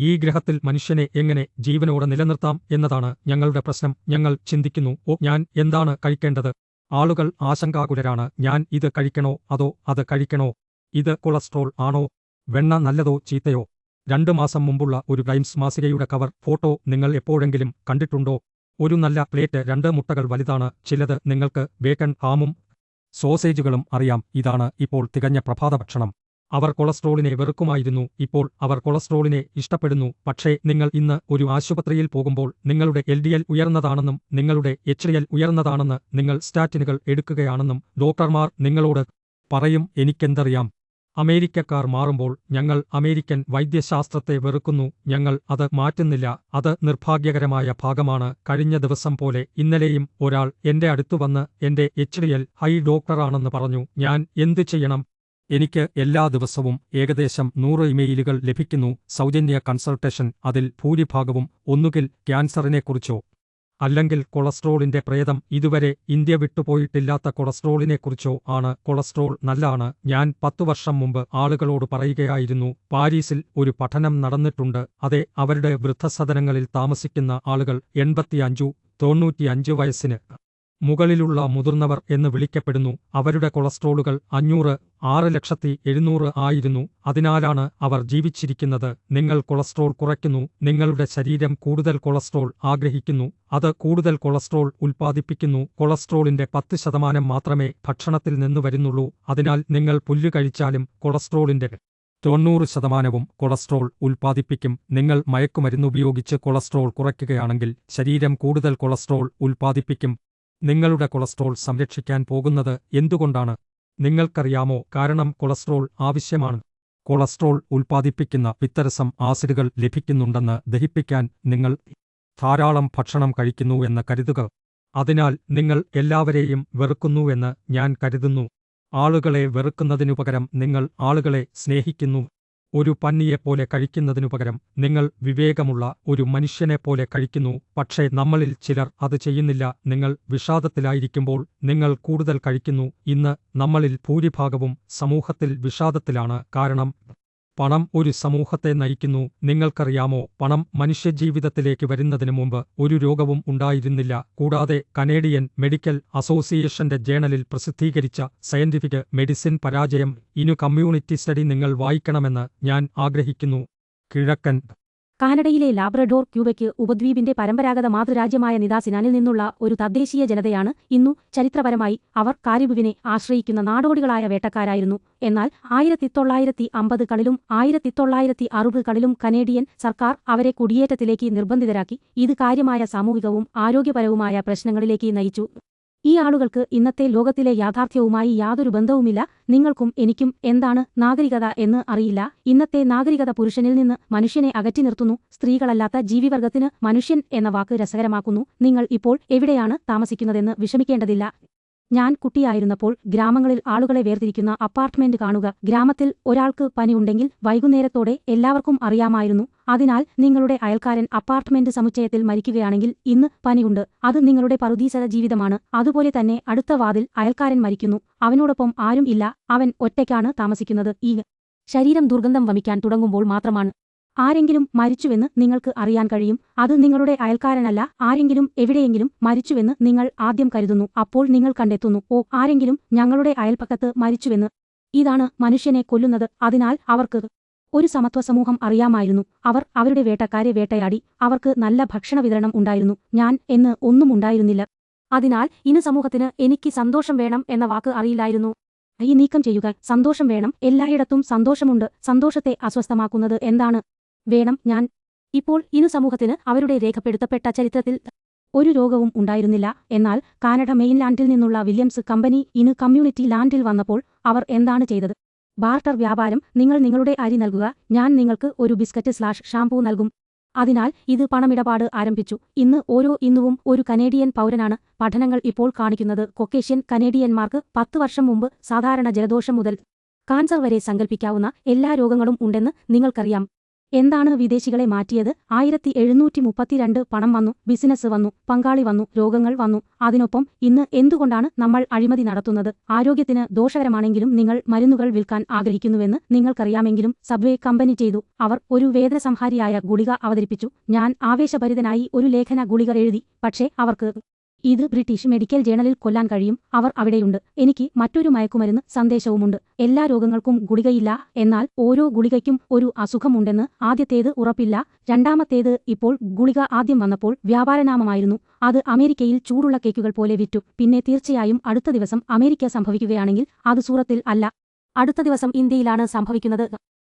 ഈ ഗ്രഹത്തിൽ മനുഷ്യനെ എങ്ങനെ ജീവനോടെ നിലനിർത്താം എന്നതാണ് ഞങ്ങളുടെ പ്രശ്നം. ഞങ്ങൾ ചിന്തിക്കുന്നു ഓ ഞാൻ എന്താണ് കഴിക്കേണ്ടത്? ആളുകൾ ആശങ്കാകുലരാണ്. ഞാൻ ഇത് കഴിക്കണോ? അതോ അത് കഴിക്കണോ? ഇത് കൊളസ്ട്രോൾ ആണോ? വെണ്ണ നല്ലതോ ചീത്തയോ? രണ്ട് മാസം മുമ്പുള്ള ഒരു ടൈംസ് മാസികയുടെ കവർ ഫോട്ടോ നിങ്ങൾ എപ്പോഴെങ്കിലും കണ്ടിട്ടുണ്ടോ? ഒരു നല്ല പ്ലേറ്റ് രണ്ട് മുട്ടകൾ വലുതാണ്. ചിലത് നിങ്ങൾക്ക് ബേക്കൺ ഹാമും സോസേജുകളും അറിയാം. ഇതാണ് ഇപ്പോൾ തികഞ്ഞ പ്രഭാത ഭക്ഷണം അവർ കൊളസ്ട്രോളിനെ വെറുക്കുമായിരുന്നു. ഇപ്പോൾ അവർ കൊളസ്ട്രോളിനെ ഇഷ്ടപ്പെടുന്നു. പക്ഷേ നിങ്ങൾ ഇന്ന് ഒരു ആശുപത്രിയിൽ പോകുമ്പോൾ നിങ്ങളുടെ എൽഡിഎൽ ഉയർന്നതാണെന്നും നിങ്ങളുടെ എച്ച്ഡിഎൽ ഉയർന്നതാണെന്ന് നിങ്ങൾ സ്റ്റാറ്റിനുകൾ എടുക്കുകയാണെന്നും ഡോക്ടർമാർ നിങ്ങളോട് പറയും. എനിക്കെന്തറിയാം? അമേരിക്കക്കാർ മാറുമ്പോൾ ഞങ്ങൾ അമേരിക്കൻ വൈദ്യശാസ്ത്രത്തെ വെറുക്കുന്നു. ഞങ്ങൾ അത് മാറ്റുന്നില്ല. അത് നിർഭാഗ്യകരമായ ഭാഗമാണ്. കഴിഞ്ഞ ദിവസം പോലെ ഇന്നലെയും ഒരാൾ എന്റെ അടുത്തുവന്ന് എന്റെ എച്ച്ഡിഎൽ ഹൈ ഡോക്ടറാണെന്ന് പറഞ്ഞു. ഞാൻ എന്തു ചെയ്യണം? എനിക്ക് എല്ലാ ദിവസവും ഏകദേശം നൂറ് ഇമെയിലുകൾ ലഭിക്കുന്നു. സൗജന്യ കൺസൾട്ടേഷൻ അതിൽ ഭൂരിഭാഗവും ഒന്നുകിൽ ക്യാൻസറിനെക്കുറിച്ചോ അല്ലെങ്കിൽ കൊളസ്ട്രോളിന്റെ പ്രേതം. ഇതുവരെ ഇന്ത്യ വിട്ടുപോയിട്ടില്ലാത്ത കൊളസ്ട്രോളിനെക്കുറിച്ചോ ആണ്. കൊളസ്ട്രോൾ നല്ലാണ്. ഞാൻ പത്തു വർഷം മുമ്പ് ആളുകളോട് പറയുകയായിരുന്നു പാരീസിൽ ഒരു പഠനം നടന്നിട്ടുണ്ട്. അതെ അവരുടെ വൃദ്ധസദനങ്ങളിൽ താമസിക്കുന്ന ആളുകൾ എൺപത്തിയഞ്ചു തൊണ്ണൂറ്റിയഞ്ച് വയസ്സിന് മുകളിലുള്ള മുതിർന്നവർ എന്ന് വിളിക്കപ്പെടുന്നു. അവരുടെ കൊളസ്ട്രോളുകൾ അഞ്ഞൂറ് ആറ് ലക്ഷത്തി എഴുന്നൂറ് ആയിരുന്നു. അതിനാലാണ് അവർ ജീവിച്ചിരിക്കുന്നത്. നിങ്ങൾ കൊളസ്ട്രോൾ കുറയ്ക്കുന്നു. നിങ്ങളുടെ ശരീരം കൂടുതൽ കൊളസ്ട്രോൾ ആഗ്രഹിക്കുന്നു. അത് കൂടുതൽ കൊളസ്ട്രോൾ ഉൽപ്പാദിപ്പിക്കുന്നു. കൊളസ്ട്രോളിന്റെ പത്ത് ശതമാനം മാത്രമേ ഭക്ഷണത്തിൽ നിന്ന് വരുന്നുള്ളൂ. അതിനാൽ നിങ്ങൾ പുല്ല് കഴിച്ചാലും കൊളസ്ട്രോളിന്റെ തൊണ്ണൂറ് ശതമാനവും കൊളസ്ട്രോൾ ഉൽപ്പാദിപ്പിക്കും. നിങ്ങൾ മയക്കുമരുന്ന് ഉപയോഗിച്ച് കൊളസ്ട്രോൾ കുറയ്ക്കുകയാണെങ്കിൽ ശരീരം കൂടുതൽ കൊളസ്ട്രോൾ ഉൽപ്പാദിപ്പിക്കും. നിങ്ങളുടെ കൊളസ്ട്രോൾ സംരക്ഷിക്കാൻ പോകുന്നത് എന്തുകൊണ്ടാണ്? നിങ്ങൾക്കറിയാമോ? കാരണം കൊളസ്ട്രോൾ ആവശ്യമാണ്. കൊളസ്ട്രോൾ ഉൽപ്പാദിപ്പിക്കുന്ന പിത്തരസം ആസിഡുകൾ ലഭിക്കുന്നുണ്ടെന്ന് ദഹിപ്പിക്കാൻ നിങ്ങൾ ധാരാളം ഭക്ഷണം കഴിക്കുന്നുവെന്ന് കരുതുക. അതിനാൽ നിങ്ങൾ എല്ലാവരെയും വെറുക്കുന്നുവെന്ന് ഞാൻ കരുതുന്നു. ആളുകളെ വെറുക്കുന്നതിനുപകരം നിങ്ങൾ ആളുകളെ സ്നേഹിക്കുന്നു. ഒരു പന്നിയെപ്പോലെ കഴിക്കുന്നതിനുപകരം നിങ്ങൾ വിവേകമുള്ള ഒരു മനുഷ്യനെപ്പോലെ കഴിക്കുന്നു. പക്ഷേ നമ്മളിൽ ചിലർ അത് ചെയ്യുന്നില്ല. നിങ്ങൾ വിഷാദത്തിലായിരിക്കുമ്പോൾ നിങ്ങൾ കൂടുതൽ കഴിക്കുന്നു. ഇന്ന് നമ്മളിൽ ഭൂരിഭാഗവും സമൂഹത്തിൽ വിഷാദത്തിലാണ്. കാരണം പണം ഒരു സമൂഹത്തെ നയിക്കുന്നു. നിങ്ങൾക്കറിയാമോ പണം മനുഷ്യജീവിതത്തിലേക്ക് വരുന്നതിന് മുമ്പ് ഒരു രോഗവും ഉണ്ടായിരുന്നില്ല. കൂടാതെ കനേഡിയൻ മെഡിക്കൽ അസോസിയേഷന്റെ ജേണലിൽ പ്രസിദ്ധീകരിച്ച സയന്റിഫിക് മെഡിസിൻ പരാജയം ഇനു കമ്മ്യൂണിറ്റി സ്റ്റഡി നിങ്ങൾ വായിക്കണമെന്ന് ഞാൻ ആഗ്രഹിക്കുന്നു. കിഴക്കൻ കാനഡയിലെ ലാബ്രഡോർ ക്യൂബയ്ക്ക് ഉപദ്വീപിന്റെ പരമ്പരാഗത മാതൃരാജ്യമായ നിദാസിനാനിൽ നിന്നുള്ള ഒരു തദ്ദേശീയ ജനതയാണ് ഇന്നു ചരിത്രപരമായി അവർ കാരിബുവിനെ ആശ്രയിക്കുന്ന നാടോടികളായ വേട്ടക്കാരായിരുന്നു. എന്നാൽ ആയിരത്തി തൊള്ളായിരത്തി അമ്പതുകളിലും ആയിരത്തി തൊള്ളായിരത്തി അറുപതുകളിലും കനേഡിയൻ സർക്കാർ അവരെ കുടിയേറ്റത്തിലേക്ക് നിർബന്ധിതരാക്കി. ഇത് കാര്യമായ സാമൂഹികവും ആരോഗ്യപരവുമായ പ്രശ്നങ്ങളിലേക്ക് നയിച്ചു. ഈ ആളുകൾക്ക് ഇന്നത്തെ ലോകത്തിലെ യാഥാർത്ഥ്യവുമായി യാതൊരു ബന്ധവുമില്ല. നിങ്ങൾക്കും എനിക്കും എന്താണ് നാഗരികത എന്ന് അറിയില്ല. ഇന്നത്തെ നാഗരികത പുരുഷനിൽ നിന്ന് മനുഷ്യനെ അകറ്റി നിർത്തുന്നു. സ്ത്രീകളല്ലാത്ത ജീവിവർഗത്തിന് മനുഷ്യൻ എന്ന വാക്ക് രസകരമാക്കുന്നു. നിങ്ങൾ ഇപ്പോൾ എവിടെയാണ് താമസിക്കുന്നതെന്ന് വിഷമിക്കേണ്ടതില്ല. ഞാൻ കുട്ടിയായിരുന്നപ്പോൾ ഗ്രാമങ്ങളിൽ ആളുകളെ വേർതിരിക്കുന്ന അപ്പാർട്ട്മെന്റ് കാണുക. ഗ്രാമത്തിൽ ഒരാൾക്ക് പനിയുണ്ടെങ്കിൽ വൈകുന്നേരത്തോടെ എല്ലാവർക്കും അറിയാമായിരുന്നു. അതിനാൽ നിങ്ങളുടെ അയൽക്കാരൻ അപ്പാർട്ട്മെന്റ് സമുച്ചയത്തിൽ മരിക്കുകയാണെങ്കിൽ ഇന്ന് പനിയുണ്ട്. അത് നിങ്ങളുടെ പറുദീസര ജീവിതമാണ്. അതുപോലെ തന്നെ അടുത്ത വാതിൽ അയൽക്കാരൻ മരിക്കുന്നു. അവനോടൊപ്പം ആരും ഇല്ല. അവൻ ഒറ്റയ്ക്കാണ് താമസിക്കുന്നത്. ഈ ശരീരം ദുർഗന്ധം വമിക്കാൻ തുടങ്ങുമ്പോൾ മാത്രമാണ് ആരെങ്കിലും മരിച്ചുവെന്ന് നിങ്ങൾക്ക് അറിയാൻ കഴിയും. അത് നിങ്ങളുടെ അയൽക്കാരനല്ല. ആരെങ്കിലും എവിടെയെങ്കിലും മരിച്ചുവെന്ന് നിങ്ങൾ ആദ്യം കരുതുന്നു. അപ്പോൾ നിങ്ങൾ കണ്ടെത്തുന്നു ഓ ആരെങ്കിലും ഞങ്ങളുടെ അയൽപ്പക്കത്ത് മരിച്ചുവെന്ന്. ഇതാണ് മനുഷ്യനെ കൊല്ലുന്നത്. അതിനാൽ അവർക്ക് ഒരു സമത്വ സമൂഹം അറിയാമായിരുന്നു. അവർ അവരുടെ വേട്ടക്കാരെ വേട്ടയാടി. അവർക്ക് നല്ല ഭക്ഷണ വിതരണം ഉണ്ടായിരുന്നു. ഞാൻ എന്ന് ഒന്നും ഉണ്ടായിരുന്നില്ല. അതിനാൽ ഇന്ന് സമൂഹത്തിന് എനിക്ക് സന്തോഷം വേണം എന്ന വാക്ക് അറിയില്ലായിരുന്നു. ഈ നീക്കം ചെയ്യുക. സന്തോഷം വേണം. എല്ലായിടത്തും സന്തോഷമുണ്ട്. സന്തോഷത്തെ അസ്വസ്ഥമാക്കുന്നത് എന്താണ്? വേണം ഞാൻ. ഇപ്പോൾ ഇന്നു സമൂഹത്തിന് അവരുടെ രേഖപ്പെടുത്തപ്പെട്ട ചരിത്രത്തിൽ ഒരു രോഗവും ഉണ്ടായിരുന്നില്ല. എന്നാൽ കാനഡ മെയിൻലാൻഡിൽ നിന്നുള്ള വില്യംസ് കമ്പനി ഇന്ന് കമ്മ്യൂണിറ്റി ലാൻഡിൽ വന്നപ്പോൾ അവർ എന്താണ് ചെയ്തത്? ബാർട്ടർ വ്യാപാരം നിങ്ങൾ നിങ്ങളുടെ അരി നൽകുക ഞാൻ നിങ്ങൾക്ക് ഒരു ബിസ്ക്കറ്റ് സ്ലാഷ് ഷാംപൂ നൽകും. അതിനാൽ ഇത് പണമിടപാട് ആരംഭിച്ചു. ഇന്ന് ഓരോ ഇന്നുവും ഒരു കനേഡിയൻ പൗരനാണ് പഠനങ്ങൾ ഇപ്പോൾ കാണിക്കുന്നത്. കൊക്കേഷ്യൻ കനേഡിയന്മാർക്ക് പത്ത് വർഷം മുമ്പ് സാധാരണ ജലദോഷം മുതൽ കാൻസർ വരെ സങ്കൽപ്പിക്കാവുന്ന എല്ലാ രോഗങ്ങളും ഉണ്ടെന്ന് നിങ്ങൾക്കറിയാം. എന്താണ് വിദേശികളെ മാറ്റിയത്? ആയിരത്തി എഴുന്നൂറ്റി മുപ്പത്തിരണ്ട് പണം വന്നു ബിസിനസ് വന്നു പങ്കാളി വന്നു രോഗങ്ങൾ വന്നു. അതിനൊപ്പം ഇന്ന് എന്തുകൊണ്ടാണ് നമ്മൾ അഴിമതി നടത്തുന്നത്? ആരോഗ്യത്തിന് ദോഷകരമാണെങ്കിലും നിങ്ങൾ മരുന്നുകൾ വിൽക്കാൻ ആഗ്രഹിക്കുന്നുവെന്ന് നിങ്ങൾക്കറിയാമെങ്കിലും സബ്വേ കമ്പനി ചെയ്തു. അവർ ഒരു വേദനസംഹാരിയായ ഗുളിക അവതരിപ്പിച്ചു. ഞാൻ ആവേശഭരിതനായി ഒരു ലേഖന ഗുളിക എഴുതി. പക്ഷേ അവർക്ക് ഇത് ബ്രിട്ടീഷ് മെഡിക്കൽ ജേണലിൽ കൊല്ലാൻ കഴിയും. അവർ അവിടെയുണ്ട്. എനിക്ക് മറ്റൊരു മയക്കുമരുന്ന് സന്ദേശവുമുണ്ട്. എല്ലാ രോഗങ്ങൾക്കും ഗുളികയില്ല. എന്നാൽ ഓരോ ഗുളികയ്ക്കും ഒരു അസുഖമുണ്ടെന്ന് ആദ്യത്തേത് ഉറപ്പില്ല. രണ്ടാമത്തേത് ഇപ്പോൾ ഗുളിക ആദ്യം വന്നപ്പോൾ വ്യാപാരനാമമായിരുന്നു. അത് അമേരിക്കയിൽ ചൂടുള്ള കേക്കുകൾ പോലെ വിറ്റു. പിന്നെ തീർച്ചയായും അടുത്ത ദിവസം അമേരിക്ക സംഭവിക്കുകയാണെങ്കിൽ അത് സൂറത്തിൽ അല്ല. അടുത്ത ദിവസം ഇന്ത്യയിലാണ് സംഭവിക്കുന്നത്.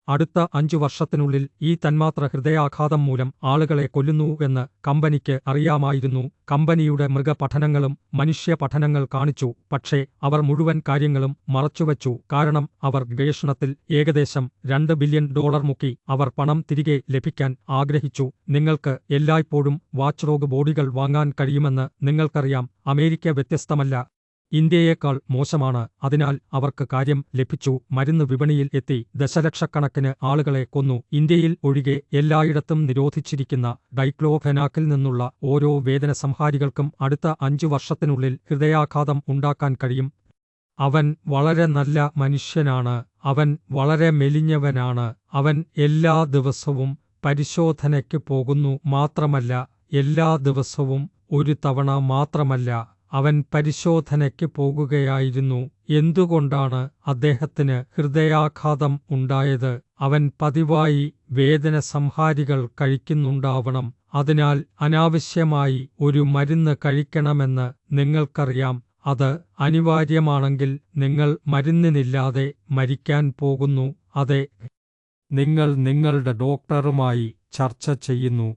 അടുത്ത അഞ്ചു വർഷത്തിനുള്ളിൽ ഈ തന്മാത്ര ഹൃദയാഘാതം മൂലം ആളുകളെ കൊല്ലുന്നുവെന്ന് കമ്പനിക്ക് അറിയാമായിരുന്നു. കമ്പനിയുടെ മൃഗപഠനങ്ങളും മനുഷ്യ പഠനങ്ങൾ കാണിച്ചു. പക്ഷേ അവർ മുഴുവൻ കാര്യങ്ങളും മറച്ചുവച്ചു. കാരണം അവർ ഗവേഷണത്തിൽ ഏകദേശം രണ്ട് ബില്യൺ ഡോളർ മുക്കി അവർ പണം തിരികെ ലഭിക്കാൻ ആഗ്രഹിച്ചു. നിങ്ങൾക്ക് എല്ലായ്പ്പോഴും വാച്ച്ഡോഗ് ബോഡികൾ വാങ്ങാൻ കഴിയുമെന്ന് നിങ്ങൾക്കറിയാം. അമേരിക്ക വ്യത്യസ്തമല്ല. ഇന്ത്യയേക്കാൾ മോശമാണ്. അതിനാൽ അവർക്ക് കാര്യം ലഭിച്ചു. മരുന്ന് വിപണിയിൽ എത്തി. ദശലക്ഷക്കണക്കിന് ആളുകളെ കൊന്നു. ഇന്ത്യയിൽ ഒഴികെ എല്ലായിടത്തും നിരോധിച്ചിരിക്കുന്ന ഡൈക്ലോഫെനാക്കിൽ നിന്നുള്ള ഓരോ വേദന സംഹാരികൾക്കും അടുത്ത അഞ്ചു വർഷത്തിനുള്ളിൽ ഹൃദയാഘാതം ഉണ്ടാക്കാൻ കഴിയും. അവൻ വളരെ നല്ല മനുഷ്യനാണ്. അവൻ വളരെ മെലിഞ്ഞവനാണ്. അവൻ എല്ലാ ദിവസവും പരിശോധനയ്ക്ക് പോകുന്നു മാത്രമല്ല എല്ലാ ദിവസവും ഒരു തവണ മാത്രമല്ല. അവൻ പരിശോധനയ്ക്ക് പോകുകയായിരുന്നു. എന്തുകൊണ്ടാണ് അദ്ദേഹത്തിന് ഹൃദയാഘാതം ഉണ്ടായത്? അവൻ പതിവായി വേദന സംഹാരികൾ കഴിക്കുന്നുണ്ടാവണം. അതിനാൽ അനാവശ്യമായി ഒരു മരുന്ന് കഴിക്കണമെന്ന് നിങ്ങൾക്കറിയാം. അത് അനിവാര്യമാണെങ്കിൽ നിങ്ങൾ മരുന്നിനില്ലാതെ മരിക്കാൻ പോകുന്നു. അതെ നിങ്ങൾ നിങ്ങളുടെ ഡോക്ടറുമായി ചർച്ച ചെയ്യുന്നു.